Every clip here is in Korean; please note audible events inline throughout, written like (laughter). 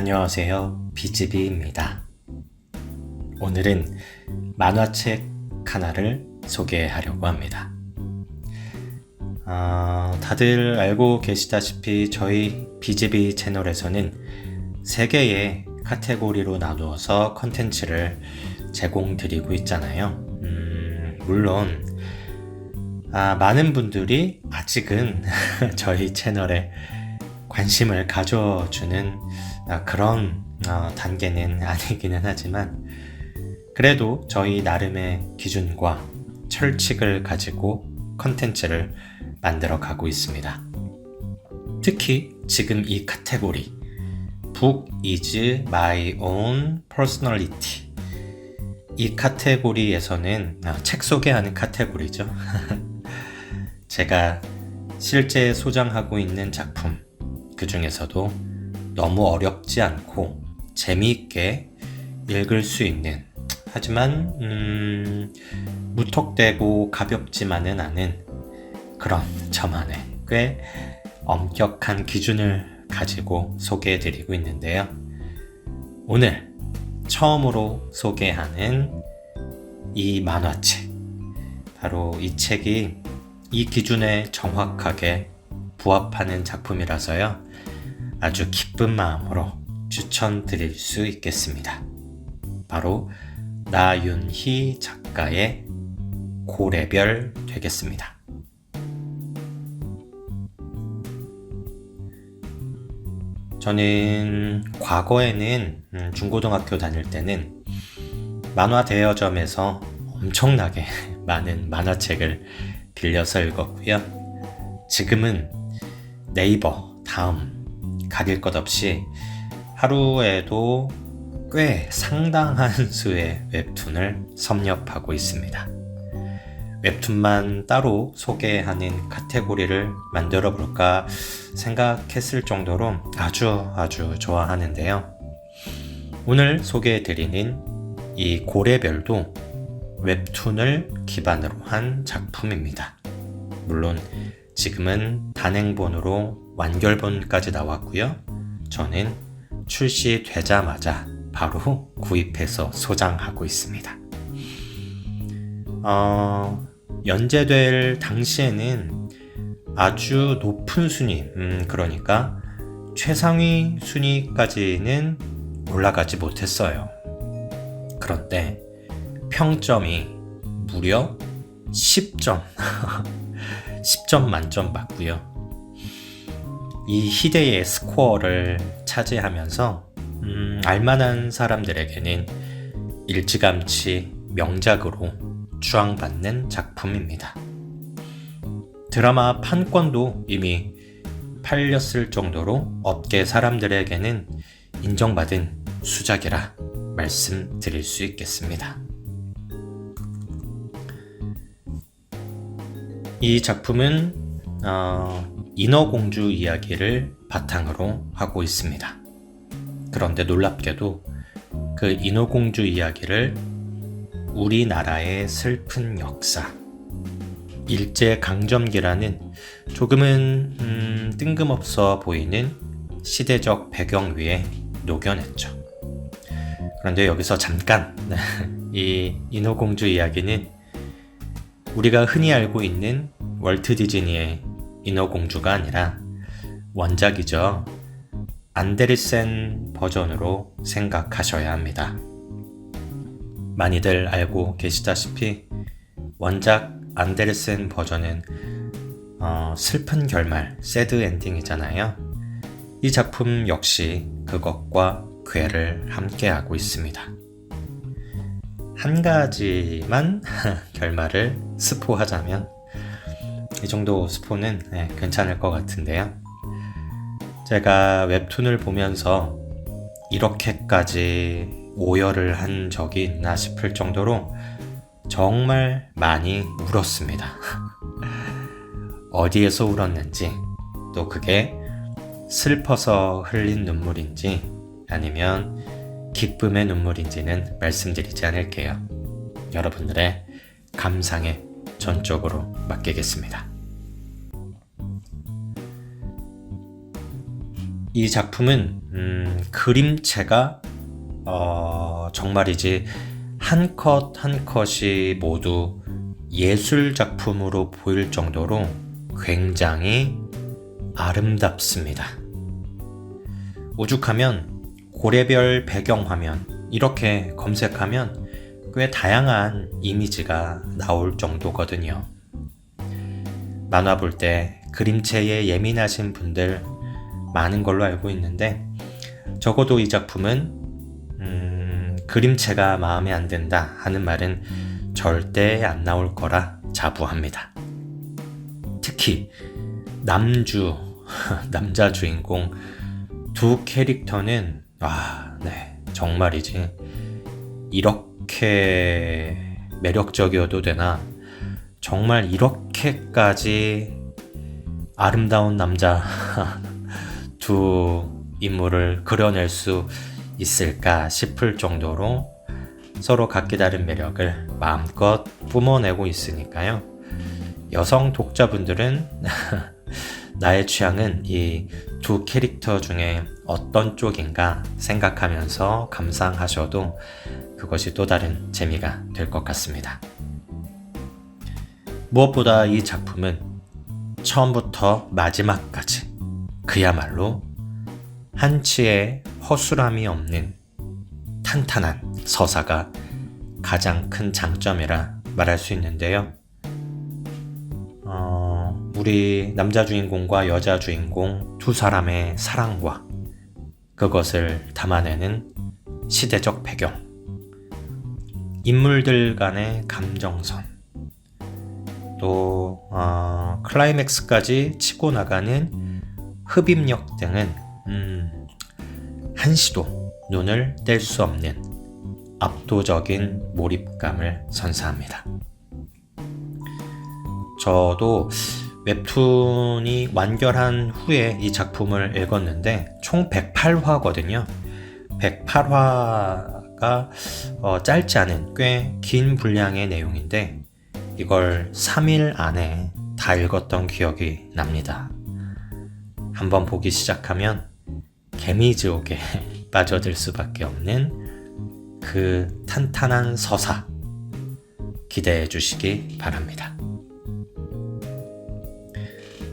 안녕하세요. 비지비입니다. 오늘은 만화책 하나를 소개하려고 합니다. 어, 다들 알고 계시다시피 저희 비지비 채널에서는 세 개의 카테고리로 나누어서 컨텐츠를 제공드리고 있잖아요. 음, 물론 아, 많은 분들이 아직은 (laughs) 저희 채널에 관심을 가져주는 아, 그런 어, 단계는 (laughs) 아니기는 하지만 그래도 저희 나름의 기준과 철칙을 가지고 컨텐츠를 만들어 가고 있습니다. 특히 지금 이 카테고리 Book is my own personality 이 카테고리에서는 아, 책 소개하는 카테고리죠. (laughs) 제가 실제 소장하고 있는 작품 그 중에서도 너무 어렵지 않고 재미있게 읽을 수 있는 하지만 음, 무턱대고 가볍지만은 않은 그런 저만의 꽤 엄격한 기준을 가지고 소개해드리고 있는데요. 오늘 처음으로 소개하는 이 만화책 바로 이 책이 이 기준에 정확하게 부합하는 작품이라서요. 아주 기쁜 마음으로 추천드릴 수 있겠습니다. 바로 나윤희 작가의 고래별 되겠습니다. 저는 과거에는 음, 중고등학교 다닐 때는 만화 대여점에서 엄청나게 (laughs) 많은 만화책을 빌려서 읽었고요. 지금은 네이버, 다음, 가릴 것 없이 하루에도 꽤 상당한 (laughs) 수의 웹툰을 섭렵하고 있습니다. 웹툰만 따로 소개하는 카테고리를 만들어 볼까 생각했을 정도로 아주 아주 좋아하는데요. 오늘 소개해 드리는 이 고래별도 웹툰을 기반으로 한 작품입니다. 물론 지금은 단행본으로 완결본까지 나왔고요. 저는 출시되자마자 바로 구입해서 소장하고 있습니다. 어, 연재될 당시에는 아주 높은 순위, 음, 그러니까 최상위 순위까지는 올라가지 못했어요. 그런데 평점이 무려 10점. (laughs) 10점 만점 맞고요. 이 희대의 스코어를 차지하면서 음, 알만한 사람들에게는 일찌감치 명작으로 추앙받는 작품입니다. 드라마 판권도 이미 팔렸을 정도로 업계 사람들에게는 인정받은 수작이라 말씀드릴 수 있겠습니다. 이 작품은 어, 인어공주 이야기를 바탕으로 하고 있습니다. 그런데 놀랍게도 그 인어공주 이야기를 우리나라의 슬픈 역사, 일제 강점기라는 조금은 음, 뜬금없어 보이는 시대적 배경 위에 녹여냈죠. 그런데 여기서 잠깐 (laughs) 이 인어공주 이야기는 우리가 흔히 알고 있는 월트 디즈니의 인어공주가 아니라 원작이죠. 안데르센 버전으로 생각하셔야 합니다. 많이들 알고 계시다시피 원작 안데르센 버전은 어, 슬픈 결말, 새드 엔딩이잖아요. 이 작품 역시 그것과 괴를 함께하고 있습니다. 한 가지만 (laughs) 결말을 스포하자면 이 정도 스포는 네, 괜찮을 것 같은데요. 제가 웹툰을 보면서 이렇게까지 오열을 한 적이 있나 싶을 정도로 정말 많이 울었습니다. (laughs) 어디에서 울었는지, 또 그게 슬퍼서 흘린 눈물인지, 아니면 기쁨의 눈물인지는 말씀드리지 않을게요. 여러분들의 감상에 전적으로 맡기겠습니다. 이 작품은 음, 그림체가 어, 정말이지 한 컷 한 컷이 모두 예술 작품으로 보일 정도로 굉장히 아름답습니다. 오죽하면 고래별 배경화면 이렇게 검색하면 꽤 다양한 이미지가 나올 정도거든요. 만화 볼 때 그림체에 예민하신 분들 많은 걸로 알고 있는데 적어도 이 작품은 음, 그림체가 마음에 안 든다 하는 말은 절대 안 나올 거라 자부합니다. 특히 남주 (laughs) 남자 주인공 두 캐릭터는 아, 네. 정말이지 이렇게 매력적이어도 되나 정말 이렇게까지 아름다운 남자 (laughs) 두 인물을 그려낼 수 있을까 싶을 정도로 서로 각기 다른 매력을 마음껏 뿜어내고 있으니까요. 여성 독자분들은 (laughs) 나의 취향은 이 두 캐릭터 중에 어떤 쪽인가 생각하면서 감상하셔도 그것이 또 다른 재미가 될 것 같습니다. 무엇보다 이 작품은 처음부터 마지막까지 그야말로 한치의 허술함이 없는 탄탄한 서사가 가장 큰 장점이라 말할 수 있는데요. 어, 우리 남자 주인공과 여자 주인공 두 사람의 사랑과 그것을 담아내는 시대적 배경, 인물들 간의 감정선, 또 어, 클라이맥스까지 치고 나가는 흡입력 등은 음, 한시도 눈을 뗄 수 없는 압도적인 몰입감을 선사합니다. 저도 웹툰이 완결한 후에 이 작품을 읽었는데 총 108화거든요. 108화 가 어, 짧지 않은 꽤 긴 분량의 내용인데 이걸 3일 안에 다 읽었던 기억이 납니다. 한번 보기 시작하면 개미지옥에 (laughs) 빠져들 수밖에 없는 그 탄탄한 서사 기대해 주시기 바랍니다.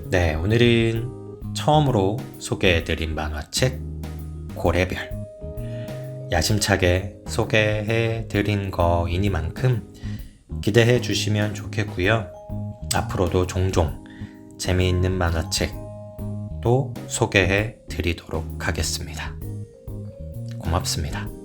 네, 오늘은 처음으로 소개해드린 만화책 고래별 야심차게 소개해 드린 거이니만큼 기대해 주시면 좋겠고요. 앞으로도 종종 재미있는 만화책 또 소개해 드리도록 하겠습니다. 고맙습니다.